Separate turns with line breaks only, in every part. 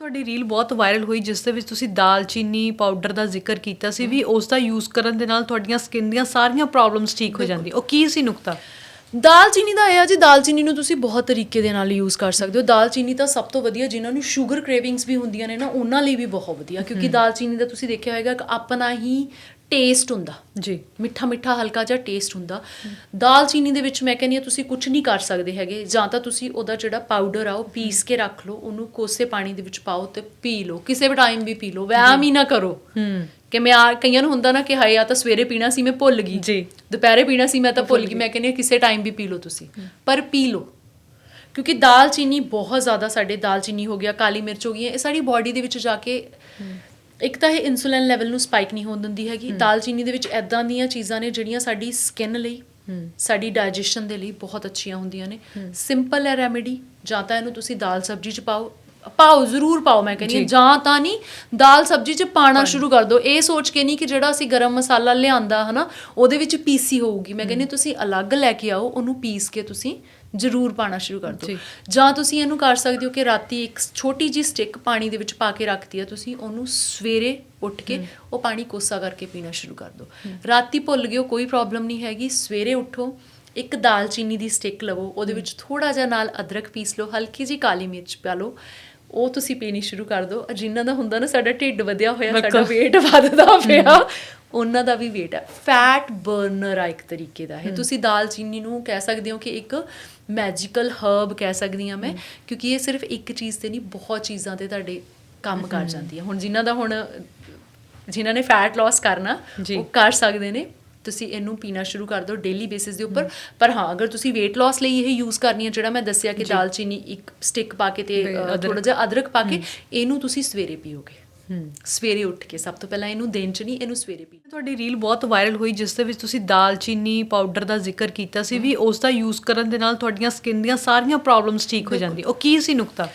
ਤੁਹਾਡੀ ਰੀਲ ਬਹੁਤ ਵਾਇਰਲ ਹੋਈ ਜਿਸ ਦੇ ਵਿੱਚ ਤੁਸੀਂ ਦਾਲਚੀਨੀ ਪਾਊਡਰ ਦਾ ਜ਼ਿਕਰ ਕੀਤਾ ਸੀ ਵੀ ਉਸ ਦਾ ਯੂਜ਼ ਕਰਨ ਦੇ ਨਾਲ ਤੁਹਾਡੀਆਂ ਸਕਿਨ ਦੀਆਂ ਸਾਰੀਆਂ ਪ੍ਰੋਬਲਮਸ ਠੀਕ ਹੋ ਜਾਂਦੀ। ਉਹ ਕੀ ਸੀ ਨੁਕਤਾ?
ਦਾਲਚੀਨੀ ਦਾ ਇਹ ਆ ਜੀ ਦਾਲਚੀਨੀ ਨੂੰ ਤੁਸੀਂ ਬਹੁਤ ਤਰੀਕੇ ਦੇ ਨਾਲ ਯੂਜ਼ ਕਰ ਸਕਦੇ ਹੋ। ਦਾਲਚੀਨੀ ਤਾਂ ਸਭ ਤੋਂ ਵਧੀਆ ਜਿਨ੍ਹਾਂ ਨੂੰ ਸ਼ੂਗਰ ਕ੍ਰੇਵਿੰਗਸ ਵੀ ਹੁੰਦੀਆਂ ਨੇ ਨਾ ਉਹਨਾਂ ਲਈ ਵੀ ਬਹੁਤ ਵਧੀਆ। ਕਿਉਂਕਿ ਦਾਲਚੀਨੀ ਦਾ ਤੁਸੀਂ ਦੇਖਿਆ ਹੋਵੇਗਾ ਕਿ ਆਪਣਾ ਹੀ ਟੇਸਟ ਹੁੰਦਾ।
ਜੀ।
ਮਿੱਠਾ ਮਿੱਠਾ ਹਲਕਾ ਜਿਹਾ ਟੇਸਟ ਹੁੰਦਾ। ਦਾਲਚੀਨੀ ਦੇ ਵਿੱਚ ਮੈਂ ਕਹਿੰਦੀ ਹਾਂ ਤੁਸੀਂ ਕੁਝ ਨਹੀਂ ਕਰ ਸਕਦੇ ਹੈਗੇ। ਜਾਂ ਤਾਂ ਤੁਸੀਂ ਉਹਦਾ ਜਿਹੜਾ ਪਾਊਡਰ ਆ ਉਹ ਪੀਸ ਕੇ ਰੱਖ ਲਓ ਉਹਨੂੰ ਕੋਸੇ ਪਾਣੀ ਦੇ ਵਿੱਚ ਪਾਓ ਤੇ ਪੀ ਲਓ। ਕਿਸੇ ਵੀ ਟਾਈਮ ਵੀ ਪੀ ਲਓ। ਵਹਿਮ ਹੀ ਨਾ ਕਰੋ।
ਹੂੰ।
ਕਿ ਮੈਂ ਆ ਕਈਆਂ ਨੂੰ ਹੁੰਦਾ ਨਾ ਕਿ ਹਾਏ ਆ ਤਾਂ ਸਵੇਰੇ ਪੀਣਾ ਸੀ ਮੈਂ ਭੁੱਲ ਗਈ।
ਜੀ।
ਦੁਪਹਿਰੇ ਪੀਣਾ ਸੀ ਮੈਂ ਤਾਂ ਭੁੱਲ ਗਈ। ਮੈਂ ਕਹਿੰਦੀ ਹਾਂ ਕਿਸੇ ਟਾਈਮ ਵੀ ਪੀ ਲਓ ਤੁਸੀਂ। ਪਰ ਪੀ ਲਓ। ਕਿਉਂਕਿ ਦਾਲਚੀਨੀ ਬਹੁਤ ਜ਼ਿਆਦਾ ਸਾਡੇ ਦਾਲਚੀਨੀ ਹੋ ਗਿਆ ਕਾਲੀ ਮਿਰਚ ਹੋ ਗਈ ਇਹ ਸਾਡੀ ਬਾਡੀ ਦੇ ਵਿੱਚ ਜਾ ਕੇ ਇੱਕ ਤਾਂ ਇਹ ਇਨਸੂਲਿਨ ਲੈਵਲ ਨੂੰ ਸਪਾਈਕ ਨਹੀਂ ਹੋਣ ਦਿੰਦੀ ਹੈਗੀ। ਦਾਲਚੀਨੀ ਦੇ ਵਿੱਚ ਐਦਾਂ ਦੀਆਂ ਚੀਜ਼ਾਂ ਨੇ ਜਿਹੜੀਆਂ ਸਾਡੀ ਸਕਿਨ ਲਈ ਸਾਡੀ ਡਾਈਜੈਸ਼ਨ ਦੇ ਲਈ ਬਹੁਤ ਅੱਛੀਆਂ ਹੁੰਦੀਆਂ ਨੇ। ਸਿੰਪਲ ਹੈ ਰੈਮੇਡੀ ਜਾਂ ਤਾਂ ਇਹਨੂੰ ਤੁਸੀਂ ਦਾਲ ਸਬਜ਼ੀ ਚ ਪਾਓ ਪਾਓ ਜ਼ਰੂਰ ਪਾਓ ਮੈਂ ਕਹਿੰਦੀ ਹਾਂ।
ਜੀ।
ਤਾਂ ਨਹੀਂ ਦਾਲ ਸਬਜ਼ੀ ਚ ਪਾਣਾ ਸ਼ੁਰੂ ਕਰ ਦਿਓ। ਇਹ ਸੋਚ ਕੇ ਨਹੀਂ ਕਿ ਜਿਹੜਾ ਅਸੀਂ ਗਰਮ ਮਸਾਲਾ ਲਿਆਂਦਾ ਹਨਾ ਉਹਦੇ ਵਿੱਚ ਪੀਸੀ ਹੋਊਗੀ। ਮੈਂ ਕਹਿੰਦੀ ਹਾਂ ਤੁਸੀਂ ਅਲੱਗ ਲੈ ਕੇ ਆਓ ਉਹਨੂੰ ਪੀਸ ਕੇ ਤੁਸੀਂ ਜ਼ਰੂਰ ਪਾਣਾ ਸ਼ੁਰੂ ਕਰ ਦਿਓ।
ਜੀ।
ਜਾਂ ਤੁਸੀਂ ਇਹਨੂੰ ਕਰ ਸਕਦੇ ਹੋ ਕਿ ਰਾਤੀ ਇੱਕ ਛੋਟੀ ਜੀ ਸਟਿਕ ਪਾਣੀ ਦੇ ਵਿੱਚ ਪਾ ਕੇ ਰੱਖਤੀ ਆ ਤੁਸੀਂ ਉਹਨੂੰ ਸਵੇਰੇ ਉੱਠ ਕੇ ਉਹ ਪਾਣੀ ਕੋਸਾ ਕਰਕੇ ਪੀਣਾ ਸ਼ੁਰੂ ਕਰ ਦਿਓ। ਰਾਤੀ ਭੁੱਲ ਗਿਓ ਕੋਈ ਪ੍ਰੋਬਲਮ ਨਹੀਂ ਹੈਗੀ। ਸਵੇਰੇ ਉੱਠੋ ਇੱਕ ਦਾਲਚੀਨੀ ਦੀ ਸਟਿਕ ਲਵੋ ਉਹਦੇ ਵਿੱਚ ਥੋੜਾ ਜਿਹਾ ਨਾਲ ਅਦਰਕ ਪੀਸ ਲਓ ਹਲਕੀ ਜੀ ਕਾਲੀ ਮਿਰਚ ਪਾ ਲਓ। ਉਹ ਤੁਸੀਂ ਪੀਣੀ ਸ਼ੁਰੂ ਕਰ ਦਿਓ। ਜਿਨ੍ਹਾਂ ਦਾ ਹੁੰਦਾ ਨਾ ਸਾਡਾ ਢਿੱਡ ਵਧਿਆ ਹੋਇਆ ਸਾਡਾ weight ਵੱਧਦਾ ਪਿਆ ਉਹਨਾਂ ਦਾ ਵੀ weight ਹੈ। ਫੈਟ ਬਰਨਰ ਆ ਇੱਕ ਤਰੀਕੇ ਦਾ। ਹੈ ਤੁਸੀਂ ਦਾਲਚੀਨੀ ਨੂੰ ਕਹਿ ਸਕਦੇ ਹੋ ਕਿ ਇੱਕ ਮੈਜੀਕਲ ਹਰਬ ਕਹਿ ਸਕਦੀ ਹਾਂ ਮੈਂ ਕਿਉਂਕਿ ਇਹ ਸਿਰਫ ਇੱਕ ਚੀਜ਼ ਤੇ ਨਹੀਂ ਬਹੁਤ ਚੀਜ਼ਾਂ ਤੇ ਤੁਹਾਡੇ ਕੰਮ ਕਰ ਜਾਂਦੀ ਹੈ। ਹੁਣ ਜਿਨ੍ਹਾਂ ਦਾ ਹੁਣ ਜਿਨ੍ਹਾਂ ਨੇ ਫੈਟ ਲਾਸ ਕਰਨਾ। ਉਹ ਕਰ ਸਕਦੇ ਨੇ। ਤੁਸੀਂ ਇਹਨੂੰ ਪੀਣਾ ਸ਼ੁਰੂ ਕਰ ਦਿਓ ਡੇਲੀ ਬੇਸਿਸ ਦੇ ਉੱਪਰ। ਪਰ ਹਾਂ ਅਗਰ ਤੁਸੀਂ weight loss ਲਈ ਇਹ ਯੂਜ਼ ਕਰਨੀ ਹੈ ਜਿਹੜਾ ਮੈਂ ਦੱਸਿਆ ਕਿ ਦਾਲਚੀਨੀ ਇੱਕ ਸਟਿਕ ਪਾ ਕੇ ਤੇ। ਥੋੜਾ ਜਿਹਾ ਅਦਰਕ ਪਾ ਕੇ ਇਹਨੂੰ ਤੁਸੀਂ ਸਵੇਰੇ ਪੀਓਗੇ।
ਹੂੰ।
ਸਵੇਰੇ ਉੱਠ ਕੇ ਸਭ ਤੋਂ ਪਹਿਲਾਂ ਇਹਨੂੰ ਦਿਨ ਚ ਨਹੀਂ ਇਹਨੂੰ ਸਵੇਰੇ ਪੀ
ਤੁਹਾਡੀ ਰੀਲ ਬਹੁਤ ਵਾਇਰਲ ਹੋਈ ਜਿਸ ਦੇ ਵਿੱਚ ਤੁਸੀਂ ਦਾਲਚੀਨੀ ਪਾਊਡਰ ਦਾ ਜ਼ਿਕਰ ਕੀਤਾ ਸੀ ਵੀ ਉਸ ਦਾ ਯੂਜ਼ ਕਰਨ ਦੇ ਨਾਲ ਤੁਹਾਡੀਆਂ ਸਕਿਨ ਦੀਆਂ ਸਾਰੀਆਂ ਪ੍ਰੋਬਲਮਸ ਠੀਕ ਹੋ ਜਾਂਦੀ ਉਹ ਕੀ ਸੀ ਨੁਕਤਾ?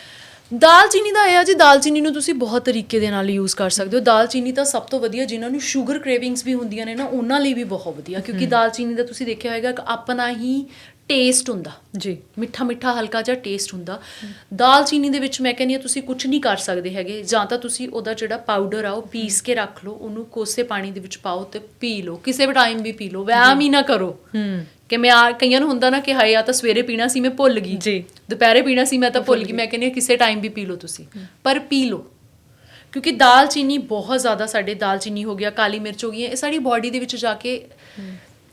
ਦਾਲਚੀਨੀ ਦਾ ਇਹ ਆ ਜੀ ਦਾਲਚੀਨੀ ਨੂੰ ਤੁਸੀਂ ਬਹੁਤ ਤਰੀਕੇ ਦੇ ਨਾਲ ਯੂਜ਼ ਕਰ ਸਕਦੇ ਹੋ। ਦਾਲਚੀਨੀ ਤਾਂ ਸਭ ਤੋਂ ਵਧੀਆ ਜਿਨ੍ਹਾਂ ਨੂੰ ਸ਼ੂਗਰ ਕ੍ਰੇਵਿੰਗਸ ਵੀ ਹੁੰਦੀਆਂ ਨੇ ਨਾ ਉਹਨਾਂ ਲਈ ਵੀ ਬਹੁਤ ਵਧੀਆ। ਕਿਉਂਕਿ ਦਾਲਚੀਨੀ ਦਾ ਤੁਸੀਂ ਦੇਖਿਆ ਹੋਵੇਗਾ ਕਿ ਆਪਣਾ ਹੀ ਟੇਸਟ ਹੁੰਦਾ।
ਜੀ।
ਮਿੱਠਾ ਮਿੱਠਾ ਹਲਕਾ ਜਿਹਾ ਟੇਸਟ ਹੁੰਦਾ। ਦਾਲਚੀਨੀ ਦੇ ਵਿੱਚ ਮੈਂ ਕਹਿੰਦੀ ਹਾਂ ਤੁਸੀਂ ਕੁਝ ਨਹੀਂ ਕਰ ਸਕਦੇ ਹੈਗੇ। ਜਾਂ ਤਾਂ ਤੁਸੀਂ ਉਹਦਾ ਜਿਹੜਾ ਪਾਊਡਰ ਆ ਉਹ ਪੀਸ ਕੇ ਰੱਖ ਲਓ ਉਹਨੂੰ ਕੋਸੇ ਪਾਣੀ ਦੇ ਵਿੱਚ ਪਾਓ ਤੇ ਪੀ ਲਓ। ਕਿਸੇ ਵੀ ਟਾਈਮ ਵੀ ਪੀ ਲਓ। ਵਹਿਮ ਹੀ ਨਾ ਕਰੋ।
ਹੂੰ।
ਕਿ ਮੈਂ ਆ ਕਈਆਂ ਨੂੰ ਹੁੰਦਾ ਨਾ ਕਿ ਹਾਏ ਆ ਤਾਂ ਸਵੇਰੇ ਪੀਣਾ ਸੀ ਮੈਂ ਭੁੱਲ ਗਈ।
ਜੀ।
ਦੁਪਹਿਰੇ ਪੀਣਾ ਸੀ ਮੈਂ ਤਾਂ ਭੁੱਲ ਗਈ। ਮੈਂ ਕਹਿੰਦੀ ਹਾਂ ਕਿਸੇ ਟਾਈਮ ਵੀ ਪੀ ਲਓ ਤੁਸੀਂ। ਪਰ ਪੀ ਲਓ। ਕਿਉਂਕਿ ਦਾਲਚੀਨੀ ਬਹੁਤ ਜ਼ਿਆਦਾ ਸਾਡੇ ਦਾਲਚੀਨੀ ਹੋ ਗਿਆ ਕਾਲੀ ਮਿਰਚ ਹੋ ਗਈ ਇਹ ਸਾਡੀ ਬਾਡੀ ਦੇ ਵਿੱਚ ਜਾ ਕੇ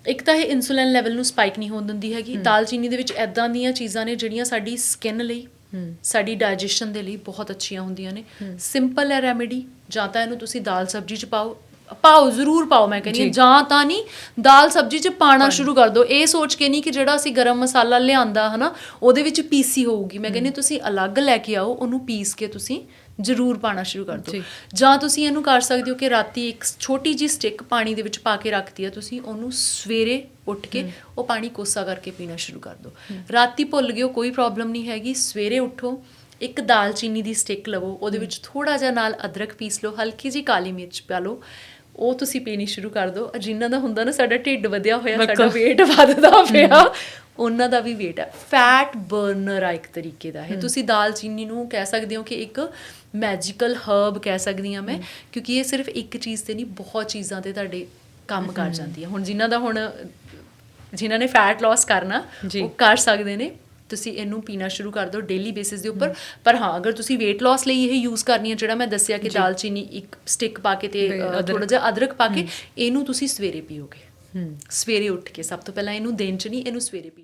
ਇੱਕ ਤਾਂ ਇਹ ਇਨਸੂਲਿਨ ਲੈਵਲ ਨੂੰ ਸਪਾਈਕ ਨਹੀਂ ਹੋਣ ਦਿੰਦੀ ਹੈਗੀ। ਦਾਲਚੀਨੀ ਦੇ ਵਿੱਚ ਐਦਾਂ ਦੀਆਂ ਚੀਜ਼ਾਂ ਨੇ ਜਿਹੜੀਆਂ ਸਾਡੀ ਸਕਿਨ ਲਈ ਸਾਡੀ ਡਾਈਜੈਸ਼ਨ ਦੇ ਲਈ ਬਹੁਤ ਅੱਛੀਆਂ ਹੁੰਦੀਆਂ ਨੇ। ਸਿੰਪਲ ਹੈ ਰੈਮੇਡੀ ਜਾਂ ਤਾਂ ਇਹਨੂੰ ਤੁਸੀਂ ਦਾਲ ਸਬਜ਼ੀ ਚ ਪਾਓ। ਪਾਓ ਜ਼ਰੂਰ ਪਾਓ ਮੈਂ ਕਹਿੰਦੀ
ਜੀ।
ਤਾਂ ਨਹੀਂ ਦਾਲ ਸਬਜ਼ੀ ਚ ਪਾਣਾ। ਸ਼ੁਰੂ ਕਰ ਦਿਓ। ਇਹ ਸੋਚ ਕੇ ਨਹੀਂ ਕਿ ਜਿਹੜਾ ਅਸੀਂ ਗਰਮ ਮਸਾਲਾ ਲਿਆਂਦਾ ਹਨਾ ਉਹਦੇ ਵਿੱਚ ਪੀਸੀ ਹੋਊਗੀ। ਮੈਂ ਕਹਿੰਦੀ ਤੁਸੀਂ ਅਲੱਗ ਲੈ ਕੇ ਆਓ ਉਹਨੂੰ ਪੀਸ ਕੇ ਤੁਸੀਂ ਜ਼ਰੂਰ ਪਾਣਾ ਸ਼ੁਰੂ ਕਰ ਦਿਓ।
ਜੀ।
ਤੁਸੀਂ ਇਹਨੂੰ ਕਰ ਸਕਦੇ ਹੋ ਕਿ ਰਾਤੀ ਇੱਕ ਛੋਟੀ ਜੀ ਸਟਿਕ ਪਾਣੀ ਦੇ ਵਿੱਚ ਪਾ ਕੇ ਰੱਖਤੀ ਆ ਤੁਸੀਂ ਉਹਨੂੰ ਸਵੇਰੇ ਉੱਠ ਕੇ ਉਹ ਪਾਣੀ ਕੋਸਾ ਕਰਕੇ ਪੀਣਾ ਸ਼ੁਰੂ ਕਰ ਦਿਓ। ਰਾਤੀ ਭੁੱਲ ਗਿਓ ਕੋਈ ਪ੍ਰੋਬਲਮ ਨਹੀਂ ਹੈਗੀ। ਸਵੇਰੇ ਉੱਠੋ ਇੱਕ ਦਾਲਚੀਨੀ ਦੀ ਸਟਿਕ ਲਵੋ ਉਹਦੇ ਵਿੱਚ ਥੋੜਾ ਜਿਹਾ ਨਾਲ ਅਦਰਕ ਪੀਸ ਲਓ ਹਲਕੀ ਜੀ ਕਾਲੀ ਮਿਰਚ ਪਾ ਲਓ ਉਹ ਤੁਸੀਂ ਪੀਣੀ ਸ਼ੁਰੂ ਕਰ ਦਿਓ। ਜਿਨ੍ਹਾਂ ਦਾ ਹੁੰਦਾ ਨਾ ਸਾਡਾ ਢਿੱਡ ਵਧਿਆ ਹੋਇਆ ਸਾਡਾ weight ਵੱਧਦਾ ਪਿਆ ਉਹਨਾਂ ਦਾ ਵੀ weight ਹੈ ਫੈਟ ਬਰਨਰ ਆ ਇੱਕ ਤਰੀਕੇ ਦਾ ਹੈ। ਤੁਸੀਂ ਦਾਲਚੀਨੀ ਨੂੰ ਕਹਿ ਸਕਦੇ ਹੋ ਕਿ ਇੱਕ ਮੈਜੀਕਲ ਹਰਬ ਕਹਿ ਸਕਦੀ ਹਾਂ ਮੈਂ ਕਿਉਂਕਿ ਇਹ ਸਿਰਫ ਇੱਕ ਚੀਜ਼ ਤੇ ਨਹੀਂ ਬਹੁਤ ਚੀਜ਼ਾਂ ਤੇ ਤੁਹਾਡੇ ਕੰਮ ਕਰ ਜਾਂਦੀ ਹੈ। ਹੁਣ ਜਿਨ੍ਹਾਂ ਦਾ ਹੁਣ ਜਿਨ੍ਹਾਂ ਨੇ ਫੈਟ ਲਾਸ ਕਰਨਾ। ਉਹ ਕਰ ਸਕਦੇ ਨੇ। ਤੁਸੀਂ ਇਹਨੂੰ ਪੀਣਾ ਸ਼ੁਰੂ ਕਰ ਦਿਓ ਡੇਲੀ ਬੇਸਿਸ ਦੇ ਉੱਪਰ। ਪਰ ਹਾਂ ਅਗਰ ਤੁਸੀਂ weight loss ਲਈ ਇਹ ਯੂਜ਼ ਕਰਨੀ ਹੈ ਜਿਹੜਾ ਮੈਂ ਦੱਸਿਆ ਕਿ ਦਾਲਚੀਨੀ ਇੱਕ ਸਟਿਕ ਪਾ ਕੇ ਤੇ। ਥੋੜਾ ਜਿਹਾ ਅਦਰਕ ਪਾ ਕੇ ਇਹਨੂੰ ਤੁਸੀਂ ਸਵੇਰੇ ਪੀਓਗੇ। ਸਵੇਰੇ ਉੱਠ ਕੇ। ਸਭ ਤੋਂ ਪਹਿਲਾਂ ਇਹਨੂੰ ਦਿਨ ਚ ਨਹੀਂ ਇਹਨੂੰ ਸਵੇਰੇ ਪੀ